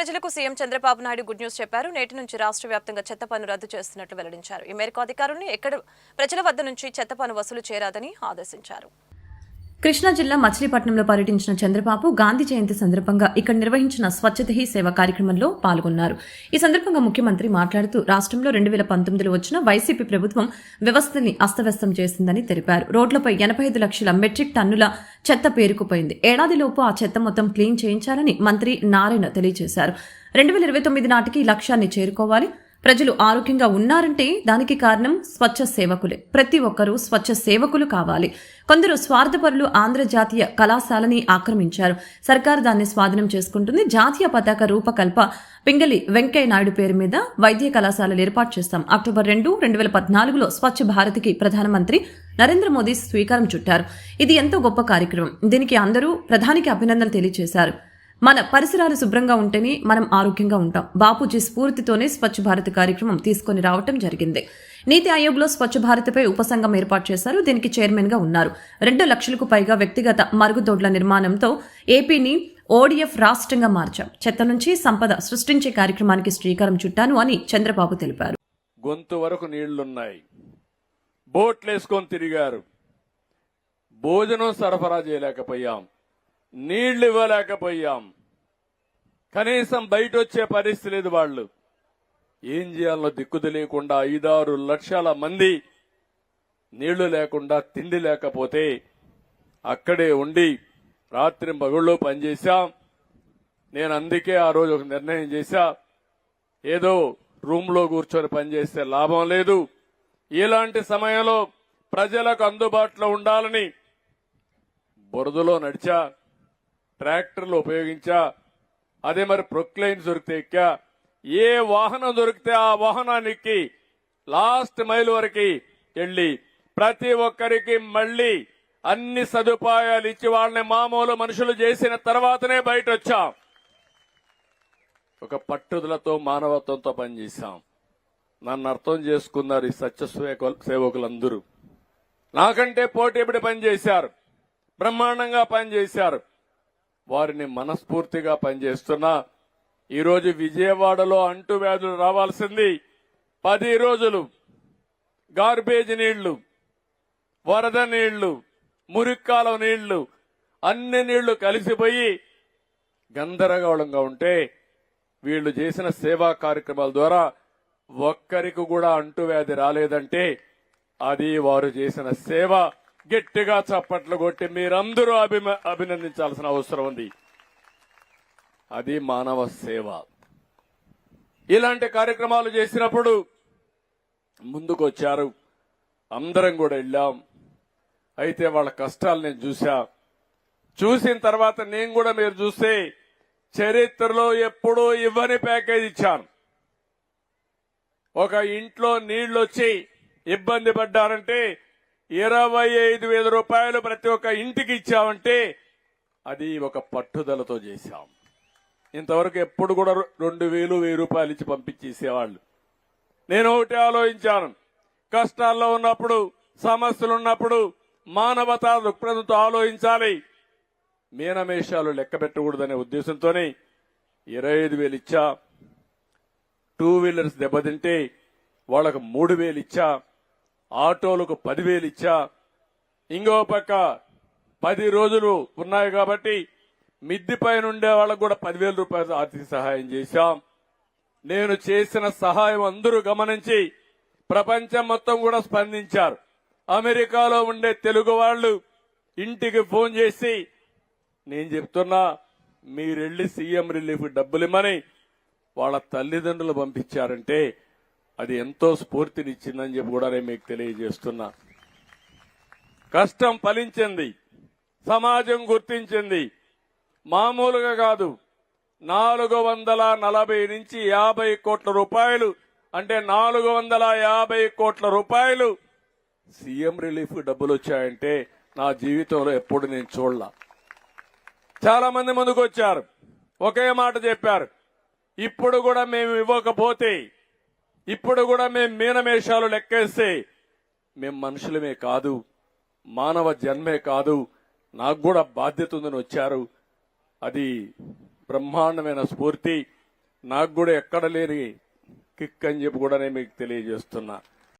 ప్రజలకు CM Chandrababu Naidu good news చెప్పారు. నేటి నుంచి రాష్ట్ర వ్యాప్తంగా చెత్త పన్ను రద్దు చేస్తున్నట్లు వెల్లడించారు. ఈ మేరకు అధికారులను ఎక్కడ ప్రజల వద్ద నుంచి చెత్త పన్ను వసూలు చేరాదని ఆదేశించారు. కృష్ణా జిల్లా మచిలీపట్నంలో పర్యటించిన చంద్రబాబు గాంధీ జయంతి సందర్భంగా ఇక్కడ నిర్వహించిన స్వచ్ఛత హీ సేవ కార్యక్రమంలో పాల్గొన్నారు. ఈ సందర్భంగా ముఖ్యమంత్రి మాట్లాడుతూ రాష్ట్రంలో రెండు వేల పంతొమ్మిదిలో వచ్చిన వైసీపీ ప్రభుత్వం వ్యవస్థని అస్తవ్యస్తం చేసిందని తెలిపారు. రోడ్లపై ఎనభై ఐదు లక్షల మెట్రిక్ టన్నుల చెత్త పేరుకుపోయింది. ఏడాదిలోపు ఆ చెత్త మొత్తం క్లీన్ చేయించాలని మంత్రి నారాయణ తెలియజేశారు. రెండు వేల ఇరవై తొమ్మిది నాటికి లక్ష్యాన్ని చేరుకోవాలి. ప్రజలు ఆరోగ్యంగా ఉన్నారంటే దానికి కారణం స్వచ్ఛ సేవకులే. ప్రతి ఒక్కరూ స్వచ్ఛ సేవకులు కావాలి. కొందరు స్వార్థపరులు ఆంధ్ర జాతీయ కళాశాలని ఆక్రమించారు. సర్కార్ దాన్ని స్వాధీనం చేసుకుంటుంది. జాతీయ పతాక రూపకల్ప పింగళి వెంకయ్య నాయుడు పేరు మీద వైద్య కళాశాలలు ఏర్పాటు చేస్తాం. అక్టోబర్ రెండు రెండు వేల పద్నాలుగులో స్వచ్ఛ భారత్కి ప్రధానమంత్రి నరేంద్ర మోదీ స్వీకారం చుట్టారు. ఇది ఎంతో గొప్ప కార్యక్రమం. దీనికి అందరూ ప్రధానికి అభినందనలు తెలియజేశారు. మన పరిసరాలు శుభ్రంగా ఉంటేనే మనం ఆరోగ్యంగా ఉంటాం. బాపూజీ స్ఫూర్తితోనే స్వచ్ఛ భారత్ కార్యక్రమం తీసుకొని రావటం జరిగింది. నీతి ఆయోగ్లో స్వచ్ఛ భారత్పై ఉపసంఘం ఏర్పాటు చేశారు. దీనికి చైర్మన్గా ఉన్నారు. రెండు లక్షలకు పైగా వ్యక్తిగత మరుగుదొడ్ల నిర్మాణంతో ఏపీని ఓడిఎఫ్ రాష్ట్రంగా మార్చాం. చెత్త నుంచి సంపద సృష్టించే కార్యక్రమానికి శ్రీకారం చుట్టాను అని చంద్రబాబు తెలిపారు. గొంతు వరకు నీళ్ళున్నాయి. బోట్లేసుకొని తిరిగారు. భోజనం సరఫరా చేయలేకపోయాం. నీళ్ళు ఇవ్వలేకపోయాం. కనీసం బయట వచ్చే పరిస్థితి లేదు వాళ్ళు. ఏం చేయాలో దిక్కు తెలియకుండా ఐదారు లక్షల మంది నీళ్ళు లేకుండా తిండి లేకపోతే అక్కడే ఉండి రాత్రి పగుళ్ళు పనిచేశాం. నేను అందుకే ఆ రోజు ఒక నిర్ణయం చేశా. ఏదో రూమ్లో కూర్చొని పనిచేస్తే లాభం లేదు. ఇలాంటి సమయంలో ప్రజలకు అందుబాటులో ఉండాలని బురదలో నడిచా. ట్రాక్టర్లు ఉపయోగించా అదే మరి ప్రొక్లైన్ దొరికితే ఎక్కా ఏ వాహనం దొరికితే ఆ వాహనానికి లాస్ట్ మైల్ వరకు వెళ్ళి ప్రతి ఒక్కరికి మళ్ళీ అన్ని సదుపాయాలు ఇచ్చి వాళ్ళని మామూలు మనుషులు చేసిన తర్వాతనే బయట వచ్చాం ఒక పట్టుదలతో మానవత్వంతో పనిచేశాం. నన్ను అర్థం చేసుకున్నారు ఈ సత్య సేవకు- సేవకులందరూ. నాకంటే పోటీపడి పనిచేశారు. బ్రహ్మాండంగా పనిచేశారు. వారిని మనస్ఫూర్తిగా పనిచేస్తున్నా. ఈరోజు విజయవాడలో అంటువ్యాధులు రావాల్సింది పది రోజులు. గార్బేజ్ నీళ్ళు వరద నీళ్ళు మురిక్కాలం నీళ్ళు అన్ని నీళ్ళు కలిసిపోయి గందరగోళంగా ఉంటే వీళ్ళు చేసిన సేవా కార్యక్రమాల ద్వారా ఒక్కరికి కూడా అంటువ్యాధి రాలేదంటే అది వారు చేసిన సేవ. గట్టిగా చప్పట్లు కొట్టి మీరందరూ అభిమ అభినందించాల్సిన అవసరం ఉంది. అది మానవ సేవ. ఇలాంటి కార్యక్రమాలు చేసినప్పుడు ముందుకు వచ్చారు అందరం కూడా వెళ్ళాం. అయితే వాళ్ళ కష్టాలు నేను చూసా చూసిన తర్వాత నేను కూడా మీరు చూస్తే చరిత్రలో ఎప్పుడూ ఇవ్వని ప్యాకేజ్ ఇచ్చాను. ఒక ఇంట్లో నీళ్ళు వచ్చి ఇబ్బంది పడ్డారంటే ఇరవై ఐదు వేల రూపాయలు ప్రతి ఒక్క ఇంటికి ఇచ్చామంటే అది ఒక పట్టుదలతో చేశాం. ఇంతవరకు ఎప్పుడు కూడా రెండు వేలు వెయ్యి రూపాయలు ఇచ్చి పంపించేసేవాళ్ళు. నేను ఒకటి ఆలోచించాను. కష్టాల్లో ఉన్నప్పుడు సమస్యలు ఉన్నప్పుడు మానవతా దృక్పథంతో ఆలోచించాలి. మీనమేషాలు లెక్క పెట్టకూడదనే ఉద్దేశంతోనే ఇరవై ఐదు వేలు ఇచ్చా. టూ వీలర్స్ దెబ్బతింటే వాళ్ళకు మూడు వేలు ఇచ్చా. ఆటోలకు పదివేలు ఇచ్చా. ఇంకో పక్క పది రోజులు ఉన్నాయి కాబట్టి మిద్ది పైన ఉండే వాళ్ళకు కూడా పదివేల రూపాయలు ఆర్థిక సహాయం చేశాం. నేను చేసిన సహాయం అందరూ గమనించి ప్రపంచం మొత్తం కూడా స్పందించారు. అమెరికాలో ఉండే తెలుగు వాళ్ళు ఇంటికి ఫోన్ చేసి నేను చెప్తున్నా మీరెళ్ళి సీఎం రిలీఫ్ డబ్బులు ఇమ్మని వాళ్ళ తల్లిదండ్రులు పంపించారంటే అది ఎంతో స్ఫూర్తినిచ్చిందని చెప్పి కూడా నేను మీకు తెలియజేస్తున్నా. కష్టం ఫలించింది. సమాజం గుర్తించింది. మామూలుగా కాదు. నాలుగు వందల నలభై నుంచి యాభై కోట్ల రూపాయలు అంటే నాలుగు వందల యాభై కోట్ల రూపాయలు సీఎం రిలీఫ్ డబ్బులు వచ్చాయంటే నా జీవితంలో ఎప్పుడు నేను చూడలా. చాలా మంది ముందుకు వచ్చారు ఒకే మాట చెప్పారు. ఇప్పుడు కూడా మేము ఇవ్వకపోతే ఇప్పుడు కూడా మేము మీనమేషాలు లెక్కేస్తే మేము మనుషులమే కాదు మానవ జన్మే కాదు నాకు కూడా బాధ్యత ఉందని వచ్చారు. అది బ్రహ్మాండమైన స్ఫూర్తి. నాకు కూడా ఎక్కడ లేని కిక్ అని చెప్పి కూడా నేను మీకు తెలియజేస్తున్నా.